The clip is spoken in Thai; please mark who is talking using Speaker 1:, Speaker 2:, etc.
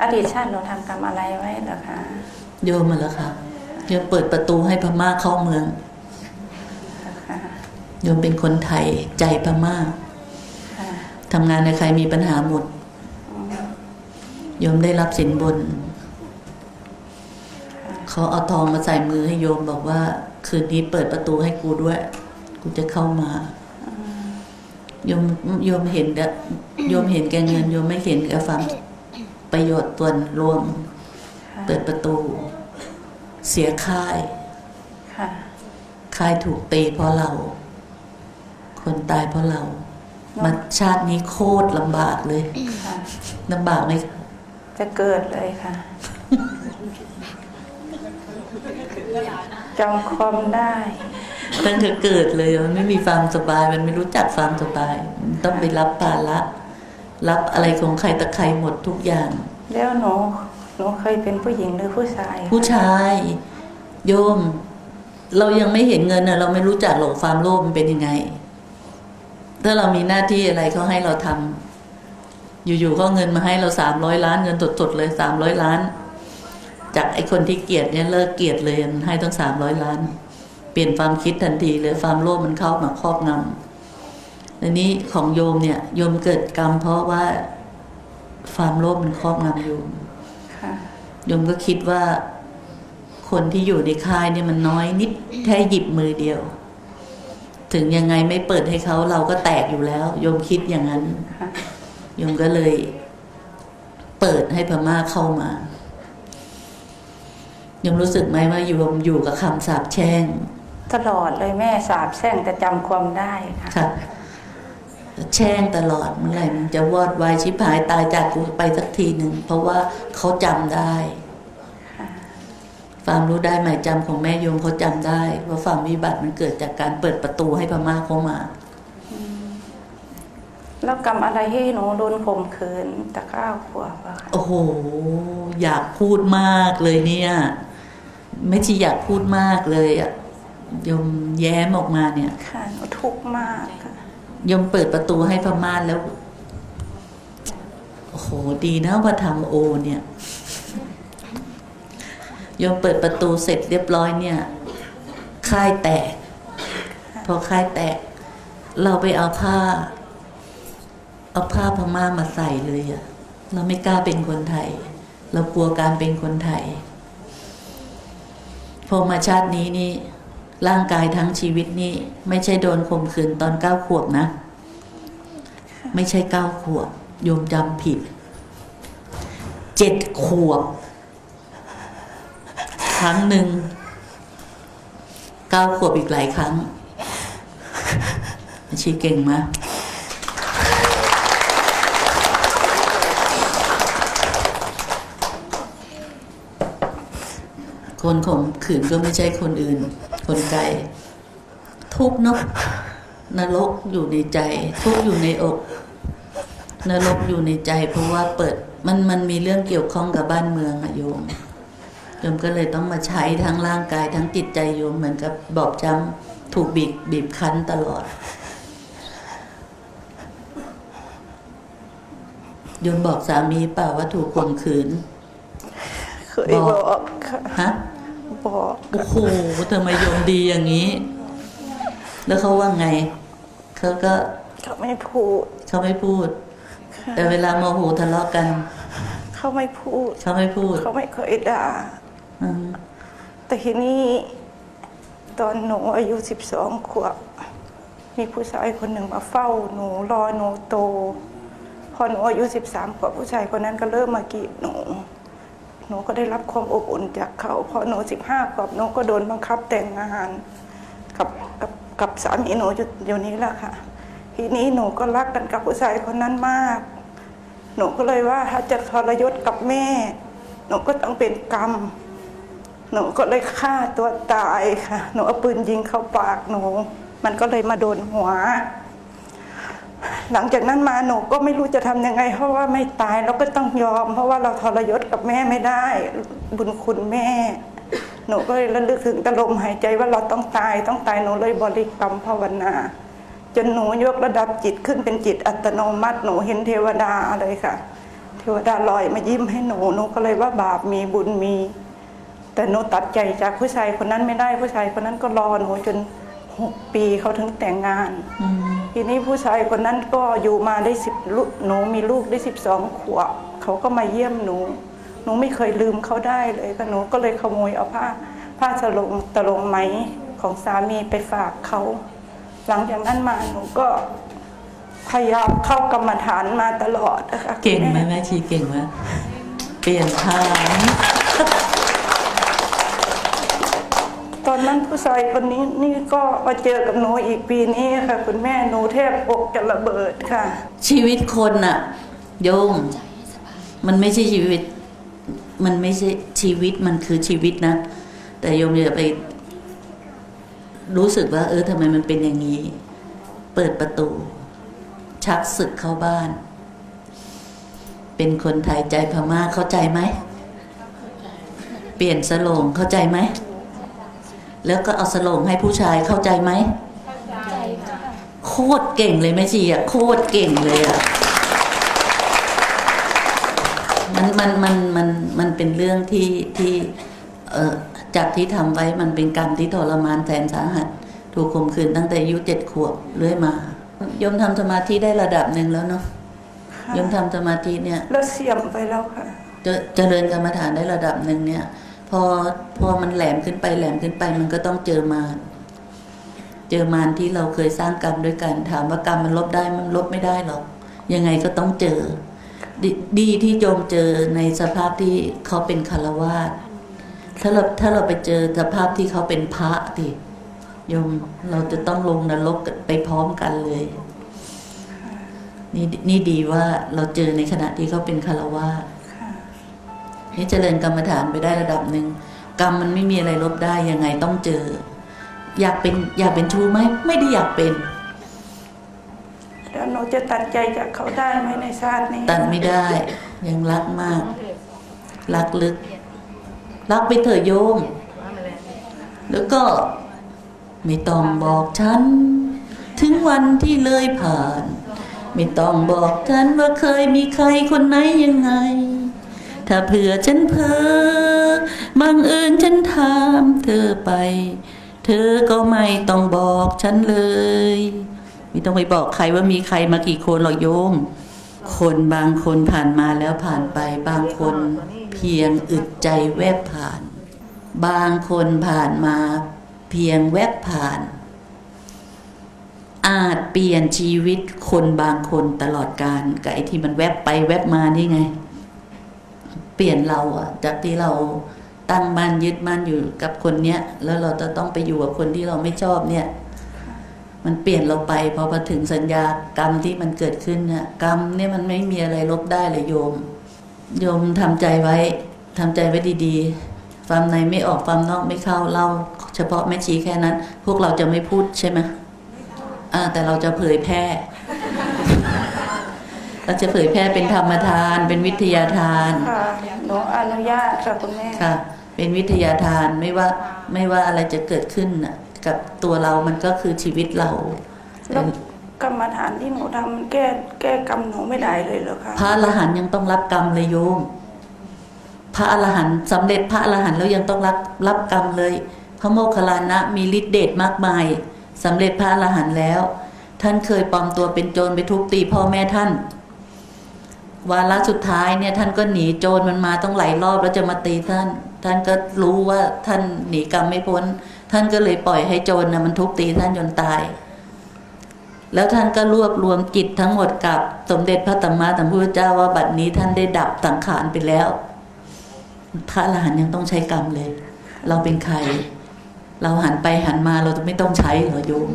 Speaker 1: อดีตชาติหนูทำกรรมอะไรไว้เหรอคะ
Speaker 2: โยมมาแล้วค่ะโยมเปิดประตูให้พม่าเข้าเมือง
Speaker 1: ค่ะ
Speaker 2: โยมเป็นคนไทยใจพม่า
Speaker 1: ค่ะ
Speaker 2: ทำงานในใครมีปัญหาหมดโยมได้รับสินบน เขาเอาทองมาใส่มือให้โยมบอกว่า คืนนี้เปิดประตูให้กูด้วย กูจะเข้ามาโยมโยมเห็นแก่โยมเห็นแก่เงินโยมไม่เห็นแก่ความ ประโยชน์ส่วนรวม
Speaker 1: ค่ะ
Speaker 2: เปิดประตู เสียค่าย
Speaker 1: ค่ะ
Speaker 2: ค่ายถูกตีเพราะเรา คนตายเพราะเรามาชาตินี้โคตรลำบากเลย
Speaker 1: ค่ะ
Speaker 2: ลำบากไหมคะ
Speaker 1: จะเกิดเลยค่ะจำความได้
Speaker 2: ตั้งแต่เกิดเลยมันไม่มีความสบาย มันไม่รู้จักความสบายมันต้องไปรับภาระ รับอะไรของใครตะใครหมดทุกอย่าง
Speaker 1: แล้วหนูหนูเคยเป็นผู้หญิงหรือผู้ชายคะ
Speaker 2: ผู้ชาย โยม เรายังไม่เห็นเงินนะเราไม่รู้จักหรอกความโลภมันเป็นยังไง ถ้าเรามีหน้าที่อะไรเขาให้เราทำอยู่ๆเขาเอาเงินมาให้เราสามร้อยล้านเงินสดๆเลยสามร้อยล้าน จากไอ้คนที่เกลียดเนี่ยเลิกเกลียดเลยมันให้ตั้งสามร้อยล้าน เปลี่ยนความคิดทันทีเลยความโลภมันเข้ามาครอบงำ อันนี้ของโยมเนี่ยโยมเกิดกรรมเพราะว่าความโลภมันครอบงำโยม
Speaker 1: ค่ะ
Speaker 2: โยมก็คิดว่าคนที่อยู่ในค่ายเนี่ยมันน้อยนิดแค่หยิบมือเดียว ถึงยังไงไม่เปิดให้เขาเราก็แตกอยู่แล้ว โยมคิดอย่างนั้น
Speaker 1: ค่ะ
Speaker 2: โยมก็เลย เปิดให้พม่าเข้ามาโยมรู้สึกไหมว่าโยมอยู่กับคำสาปแช่ง
Speaker 1: ตลอดเลยแม่สาบแช่งแต่จำความได้ค่ะ
Speaker 2: ค่ะ แช่งตลอดเมื่อไหร่มันจะวอดวายชิบหายตายจากกูไปสักทีหนึ่งเพราะว่าเขาจำได้ความรู้ได้หมายจำของแม่โยมเขาจำได้ ว่าความวิบัติมันเกิดจากการเปิดประตูให้พม่าเข้ามา
Speaker 1: แล้วกรรมอะไรให้หนูโดนข่มขืนตะเก้าขวบอะค่ะ
Speaker 2: โอ้โห อยากพูดมากเลยเนี่ย ไม่ใช่อยากพูดมากเลยอะโยมแย้มออกมาเนี่ย
Speaker 1: ค่ะหนูทุกข์มากค่ะ
Speaker 2: โยมเปิดประตูให้พม่าแล้ว โอ้โห ดีนะว่าทำโอเนี่ยยมเปิดประตูเสร็จเรียบร้อยเนี่ย ค่ายแตก พอค่ายแตก เราไปเอาผ้า เอาผ้าพม่ามาใส่เลยอะเราไม่กล้าเป็นคนไทย เรากลัวการเป็นคนไทย พอมาชาตินี้นี่ ร่างกายทั้งชีวิตนี่ไม่ใช่โดนข่มขืนตอนเก้าขวบนะ ไม่ใช่เก้าขวบโยมจำผิดเจ็ดขวบ ครั้งหนึ่งเก้าขวบอีกหลายครั้งชีเก่งมากคนข่มขืนก็ไม่ใช่คนอื่น คนไกลทุกข์เนาะนรกอยู่ในใจ ทุกข์อยู่ในอก นรกอยู่ในใจ เพราะว่าเปิดมันมันมีเรื่องเกี่ยวข้องกับบ้านเมืองอะโยมโยมก็เลยต้องมาใช้ทั้งร่างกายทั้งจิตใจโยมเหมือนกับบอบช้ำถูกบีบบีบคั้นตลอดโยมบอกสามีเปล่าว่าถูกข่มขืน
Speaker 1: เคยบอกค่ะ
Speaker 2: ฮะ
Speaker 1: บอก
Speaker 2: โอ้โหทำไมโยมดีอย่างนี้ แล้วเขาว่าไงเขาก็
Speaker 1: เขาไม่พูด
Speaker 2: เขาไม่พูด
Speaker 1: ค่ะ
Speaker 2: แต่เวลาโมโหทะเลาะกัน
Speaker 1: เขาไม่พูด
Speaker 2: เขาไม่พูด
Speaker 1: เขาไม่เคยด่า
Speaker 2: อืม
Speaker 1: แต่ทีนี้ตอนหนูอายุสิบสองขวบมีผู้ชายคนหนึ่งมาเฝ้าหนูรอหนูโต พอหนูอายุสิบสามขวบผู้ชายคนนั้นก็เริ่มมากีดหนู หนูก็ได้รับความอบอุ่นจากเขาพอหนูสิบห้าขวบหนูก็โดนบังคับแต่งงานกับกับกับสามีหนูอยู่อยู่นี้แหละค่ะ ทีนี้หนูก็รักกันกับผู้ชายคนนั้นมาก หนูก็เลยว่าถ้าจะทรยศกับแม่ หนูก็ต้องเป็นกรรม หนูก็เลยฆ่าตัวตายค่ะ หนูเอาปืนยิงเข้าปากหนู มันก็เลยมาโดนหัว หลังจากนั้นมาหนูก็ไม่รู้จะทำยังไง เพราะว่าไม่ตายเราก็ต้องยอม เพราะว่าเราทรยศกับแม่ไม่ได้ บุญคุณแม่ หนูก็เลยระลึกถึงตลมหายใจว่าเราต้องตายต้องตายหนูเลยบริกรรมภาวนา จนหนูยกระดับจิตขึ้นเป็นจิตอัตโนมัติหนูเห็นเทวดาเลยค่ะ เทวดาลอยมายิ้มให้หนูหนูก็เลยว่าบาปมีบุญมี แต่หนูตัดใจจากผู้ชายคนนั้นไม่ได้ผู้ชายคนนั้นก็รอหนูจนหกปีเขาถึงแต่งงาน
Speaker 2: อื
Speaker 1: ทีนี้ผู้ชายคนนั้นก็อยู่มาได้สิบลูกหนูมีลูกได้สิบสองขวบเขาก็มาเยี่ยมหนู หนูไม่เคยลืมเขาได้เลยก็หนูก็เลยขโมยเอาผ้า ผ้าสลงตะลงไหมของสามีไปฝากเขาหลังจากนั้นมาหนูก็พยายามเข้ากรรมฐานมาตลอดนะคะ
Speaker 2: เก่งไหม
Speaker 1: แแม่
Speaker 2: ชีเก่งไหมเปลี่ยนทาง
Speaker 1: นนั้นผู้ชายคนนี้นี่ก็มาเจอกับหนูอีกปีนี้ค่ะ คุณแม่หนูแทบอกจะระเบิดค่ะ
Speaker 2: ชีวิตคนน่ะโยมมันไม่ใช่ชีวิต มันไม่ใช่ชีวิตมันคือชีวิตนะ แต่โยมอย่าไป รู้สึกว่า เออทำไมมันเป็นอย่างนี้ เปิดประตู ชักศึกเข้าบ้าน เป็นคนไทยใจพม่าเข้าใจไหม เปลี่ยนสโลงเข้าใจไหม แล้วก็เอาสโลงให้ผู้ชายเข้าใจไหมโคตรเก่งเลยแม่ชีอะโคตรเก่งเลยอะมันมันมันมันมันเป็นเรื่องที่ที่เอ่อจากที่ทำไว้มันเป็นกรรมที่ทรมานแสนสาหัส ถูกข่มขืนตั้งแต่อายุเจ็ดขวบเรื่อยมาโยมทำสมาธิได้ระดับหนึ่งแล้วเนาะโยมทำสมาธิเนี่ย
Speaker 1: แล้วเสียมไปแล้วค่ะ
Speaker 2: เจเจริญกรรมฐานได้ระดับหนึ่งเนี่ย พอพอมันแหลมขึ้นไปแหลมขึ้นไปมันก็ต้องเจอมารเจอมารที่เราเคยสร้างกรรมด้วยกันถามว่ากรรมมันลบได้มันลบไม่ได้หรอก ยังไงก็ต้องเจอดดีที่โยมเจอในสภาพที่เขาเป็นคารวาสถ้าเราถ้าเราไปเจอสภาพที่เขาเป็นพระดิโยมเราจะต้องลงนรกไปพร้อมกันเลย นี่นี่ดีว่าเราเจอในขณะที่เขาเป็นคารวาส ให้เจริญกรรมฐานไปได้ระดับหนึ่งกรรมมันไม่มีอะไรลบได้ยังไงต้องเจอ อยากเป็นอยากเป็นชู้ไหมไม่ได้อยากเป็น
Speaker 1: แล้วหนูจะตัดใจจากเขาได้ไหมในชาตินี้
Speaker 2: ตัดไม่ได้ ยังรักมาก รักลึก รักไปเถอะโยม แล้วก็ไม่ต้องบอกฉัน ถึงวันที่เลยผ่าน ไม่ต้องบอกฉันว่าเคยมีใครคนไหนยังไง ถ้าเผื่อฉันเพอบังเอิญฉันถามเธอไป เธอก็ไม่ต้องบอกฉันเลย ไม่ต้องไปบอกใครว่ามีใครมากี่คนหรอกโยม คนบางคนผ่านมาแล้วผ่านไป บางคนเพียงอึดใจแวบผ่าน บางคนผ่านมา เพียงแวบผ่าน อาจเปลี่ยนชีวิตคนบางคนตลอดการกับไอ้ที่มันแวบไปแวบมานี่ไง ปลี่ยนเราอะจากที่เราตั้งมั่นยึดมั่นอยู่กับคนเนี้ย แล้วเราจะต้องไปอยู่กับคนที่เราไม่ชอบเนี่ย มันเปลี่ยนเราไปพอมาถึงสัญญากรรมที่มันเกิดขึ้นเนี่ยกรรมเนี่ยมันไม่มีอะไรลบได้เลยโยม โยมทำใจไว้ทำใจไว้ดีๆความในไม่ออกความนอกไม่เข้าเล่าเฉพาะแม่ชีแค่นั้น พวกเราจะไม่พูดใช่ไหมอ่าแต่เราจะเผยแพร่ เราจะเผยแพร่เป็นธรรมทาน เป็นวิทยาทาน
Speaker 1: ค่ะหนูอนุญาตค่ะคุณแม่
Speaker 2: ค่ะ เป็นวิทยาทานไม่ว่าไม่ว่าอะไรจะเกิดขึ้นน่ะกับตัวเรามันก็คือชีวิตเรา
Speaker 1: แล้วกรรมฐานที่หนูทำมันแก้แก้กรรมหนูไม่ได้เลยเหรอคะ
Speaker 2: พระอรหันต์ยังต้องรับกรรมเลยโยม พระอรหันต์สำเร็จพระอรหันต์แล้วยังต้องรับรับกรรมเลย พระโมคคัลลานะมีฤทธิเดชมากมายสำเร็จพระอรหันต์แล้ว ท่านเคยปลอมตัวเป็นโจรไปทุบตีพ่อแม่ท่าน วาระสุดท้ายเนี่ยท่านก็หนีโจรมันมาต้องหลายรอบแล้วจะมาตีท่าน ท่านก็รู้ว่าท่านหนีกรรมไม่พ้น ท่านก็เลยปล่อยให้โจรนะมันทุบตีท่านจนตาย แล้วท่านก็รวบรวมจิตทั้งหมดกับ สมเด็จพระตัมมาสัมพุทธเจ้าว่าบัดนี้ท่านได้ดับสังขารไปแล้วพระอรหันยังต้องใช้กรรมเลย เราเป็นใคร เราหันไปหันมาเราจะไม่ต้องใช้เหรอโยม